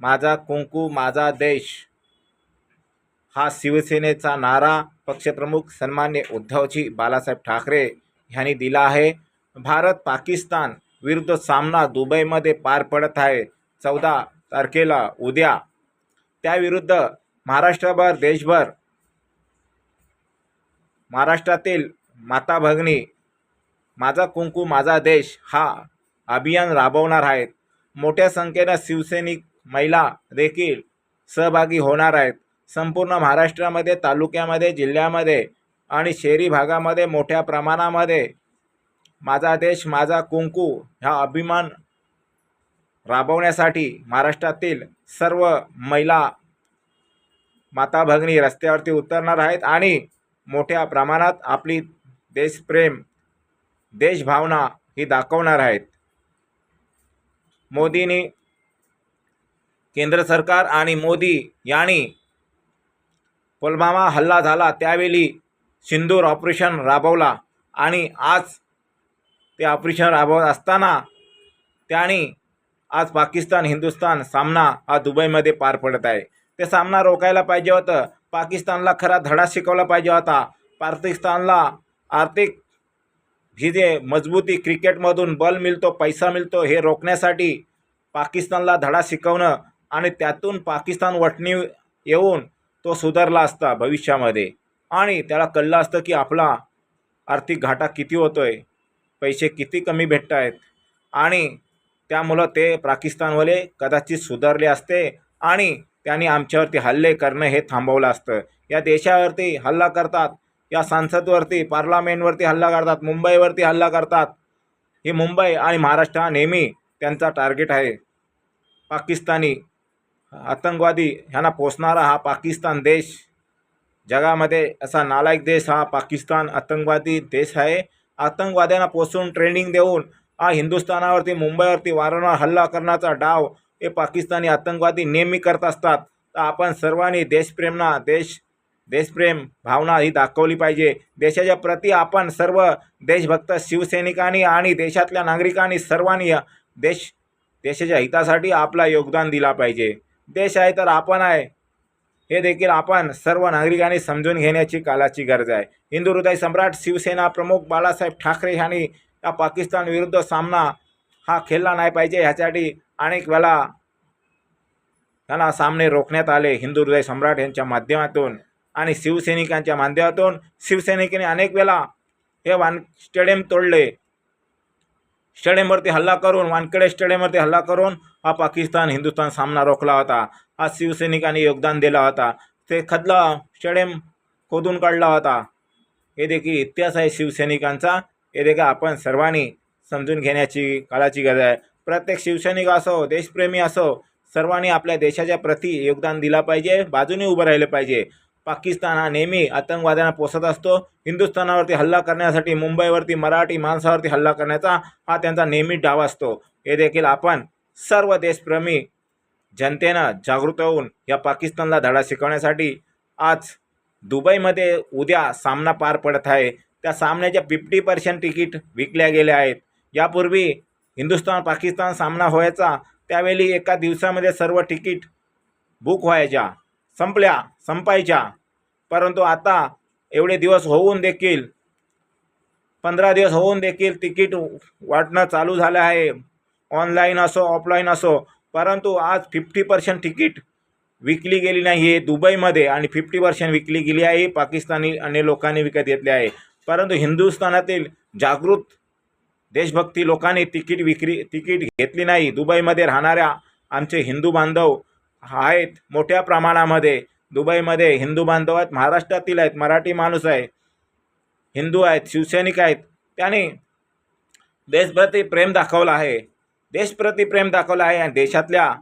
माझा कुंकू माझा देश. हा शिवसेनेचा नारा पक्षप्रमुख सन्मान्य उद्धवजी बालासाहेब ठाकरे यांनी दिला आहे. भारत पाकिस्तान विरुद्ध सामना दुबईमध्ये पार पडत आहे. चौदा तारखेला उद्या. त्याविरुद्ध महाराष्ट्रभर देशभर महाराष्ट्रातील माता भगिनी माझा कुंकू माझा देश हा अभियान राबवणार आहेत. मोठ्या संख्येनं शिवसैनिक महिला देखील सहभागी होणार आहेत. संपूर्ण महाराष्ट्रामध्ये तालुक्यामध्ये जिल्ह्यामध्ये आणि शहरी भागामध्ये मोठ्या प्रमाणामध्ये माझा देश माझा कुंकू ह्या अभिमान राबवण्यासाठी महाराष्ट्रातील सर्व महिला माता भगिनी रस्त्यावरती उतरणार आहेत आणि मोठ्या प्रमाणात आपली देशप्रेम देशभावना ही दाखवणार आहेत. मोदींनी केंद्र सरकार आणि मोदी यांनी पुलवामा हल्ला झाला. त्यावेळी सिंदूर ऑपरेशन राबवला आणि आज ते ऑपरेशन राबवत असताना त्यांनी आज पाकिस्तान हिंदुस्तान सामना हा दुबईमध्ये पार पडत आहे. ते सामना रोखायला पाहिजे होतं. पाकिस्तानला खरा धडा शिकवला पाहिजे होता. पाकिस्तानला आर्थिक ही जे मजबूती क्रिकेटमधून बल मिळतो पैसा मिळतो हे रोखण्यासाठी पाकिस्तानला धडा शिकवणं आणि त्यातून पाकिस्तान वटणी येऊन तो सुधारला असता भविष्यामध्ये. आणि त्याला कळलं असतं की आपला आर्थिक घाटा किती होतो आहे पैसे किती कमी भेटत आहेत आणि त्यामुळं ते पाकिस्तानवाले कदाचित सुधारले असते आणि त्यांनी आमच्यावरती हल्ले करणं हे थांबवलं असतं. या देशावरती हल्ला करतात या संसदवरती पार्लमेंटवरती हल्ला करतात मुंबईवरती हल्ला करतात. ही मुंबई आणि महाराष्ट्र हा नेहमी त्यांचा टार्गेट आहे. पाकिस्तानी आतंकवादी ह्यांना पोचणारा हा पाकिस्तान देश. जगामध्ये असा नालायक देश हा पाकिस्तान आतंकवादी देश आहे. आतंकवाद्यांना पोचून ट्रेनिंग देऊन हा हिंदुस्थानावरती मुंबईवरती वारंवार हल्ला करण्याचा डाव हे पाकिस्तानी आतंकवादी नेहमी करत असतात. तर आपण सर्वांनी देशप्रेमना देश देशप्रेम भावना ही दाखवली पाहिजे. देशाच्या प्रती आपण सर्व देशभक्त शिवसैनिकांनी आणि देशातल्या नागरिकांनी सर्वांनी देश देशाच्या हितासाठी आपला योगदान दिला पाहिजे. देश आहे तर आपण आहे. हे देखील आपण सर्व नागरिकांनी समजून घेण्याची कालाची गरज आहे. हिंदू हृदय सम्राट शिवसेना प्रमुख बाळासाहेब ठाकरे यांनी या पाकिस्तान विरुद्ध सामना हा खेळला नाही पाहिजे ह्यासाठी अनेक वेळा त्यांना सामने रोखण्यात आले. हिंदू हृदय सम्राट यांच्या माध्यमातून आणि शिवसैनिकांच्या माध्यमातून शिवसैनिकांनी अनेक वेळा हे वान स्टेडियम तोडले. स्टेडियमवरती हल्ला करून वानखेडे स्टेडियमवरती हल्ला करून हा पाकिस्तान हिंदुस्थान सामना रोखला होता. हा शिवसैनिकांनी योगदान दिला होता. ते खदला स्टेडियम खोदून काढला होता. हे देखील इतिहास आहे शिवसैनिकांचा. हे देखील आपण सर्वांनी समजून घेण्याची काळाची गरज आहे. प्रत्येक शिवसैनिक असो देशप्रेमी असो सर्वांनी आपल्या देशाच्या प्रती योगदान दिला पाहिजे बाजूने उभं राहिलं पाहिजे. पाकिस्तान हा नेहमी आतंकवाद्यांना पोसत असतो. हिंदुस्थानावरती हल्ला करण्यासाठी मुंबईवरती मराठी माणसावरती हल्ला करण्याचा हा त्यांचा नेहमी डाव असतो. हे देखील आपण सर्व देशप्रेमी जनतेनं जागृत होऊन या पाकिस्तानला धडा शिकवण्यासाठी आज दुबईमध्ये उद्या सामना पार पडत आहे. त्या सामन्याच्या फिफ्टी पर्सेंट तिकीट विकल्या गेल्या आहेत. यापूर्वी हिंदुस्थान पाकिस्तान सामना व्हायचा त्यावेळी एका दिवसामध्ये सर्व तिकीट बुक व्हायच्या संपल्या संपायच्या. परंतु आता एवढे दिवस होऊन देखील पंधरा दिवस होऊन देखील तिकीट वाटणं चालू झालं आहे. ऑनलाईन असो ऑफलाईन असो परंतु आज फिफ्टी पर्सेंट तिकीट विकली गेली नाही आहे दुबईमध्ये आणि फिफ्टी पर्सेंट विकली गेली आहे पाकिस्तानी अनेक लोकांनी विकत घेतली आहे. परंतु हिंदुस्थानातील जागृत देशभक्ती लोकांनी तिकीट विक्री तिकीट घेतली नाही. दुबईमध्ये राहणाऱ्या आमचे हिंदू बांधव आहेत मोठ्या प्रमाणामध्ये. दुबईमध्ये हिंदू बांधव आहेत महाराष्ट्रातील आहेत मराठी माणूस आहे हिंदू आहेत शिवसैनिक आहेत. त्याने देशभक्ती प्रेम दाखवलं आहे. देशप्रती प्रेम दाखवलं आहे आणि देशातल्या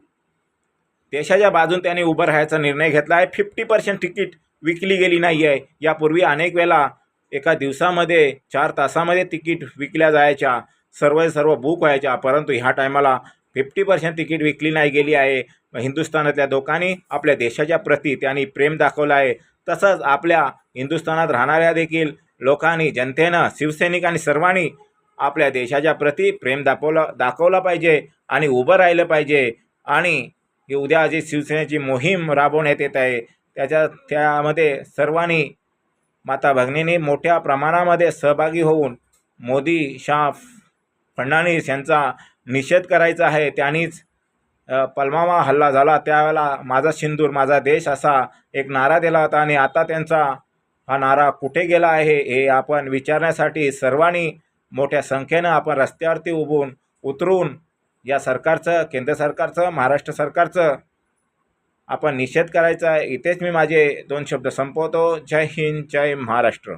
देशाच्या बाजून त्याने उभं राहायचा निर्णय घेतला आहे. फिफ्टी पर्सेंट तिकीट विकली गेली नाही आहे. यापूर्वी अनेक वेळा एका दिवसामध्ये चार तासामध्ये तिकीट विकल्या जायच्या. सर्व सर्व बुक व्हायच्या. परंतु ह्या टायमाला फिफ्टी पर्सेंट तिकीट विकली नाही गेली आहे. हिंदुस्थानातल्या लोकांनी आपल्या देशाच्या प्रती त्यांनी प्रेम दाखवलं आहे. तसंच आपल्या हिंदुस्थानात राहणाऱ्या देखील लोकांनी जनतेनं शिवसैनिकांनी सर्वांनी आपल्या देशाच्या प्रती प्रेम दाखवलं दाखवलं पाहिजे आणि उभं राहिलं पाहिजे. आणि उद्या जी शिवसेनेची मोहीम राबवण्यात येत आहे त्याच्या त्यामध्ये सर्वांनी माता भगिनींनी मोठ्या प्रमाणामध्ये सहभागी होऊन मोदी शाह फडणवीस यांचा निषेध करायचा आहे. त्यांनीच पलमामा हल्ला झाला. त्यावेळेला माझा सिंदूर माझा देश असा एक नारा दिला होता आणि आता त्यांचा हा नारा कुठे गेला आहे हे आपण विचारण्यासाठी सर्वांनी मोठ्या संख्येनं आपण रस्त्यावरती उभून उतरून या सरकारचं केंद्र सरकारचं महाराष्ट्र सरकारचं आपण निषेध करायचा आहे. इथेच मी माझे दोन शब्द संपवतो. जय हिंद जय महाराष्ट्र.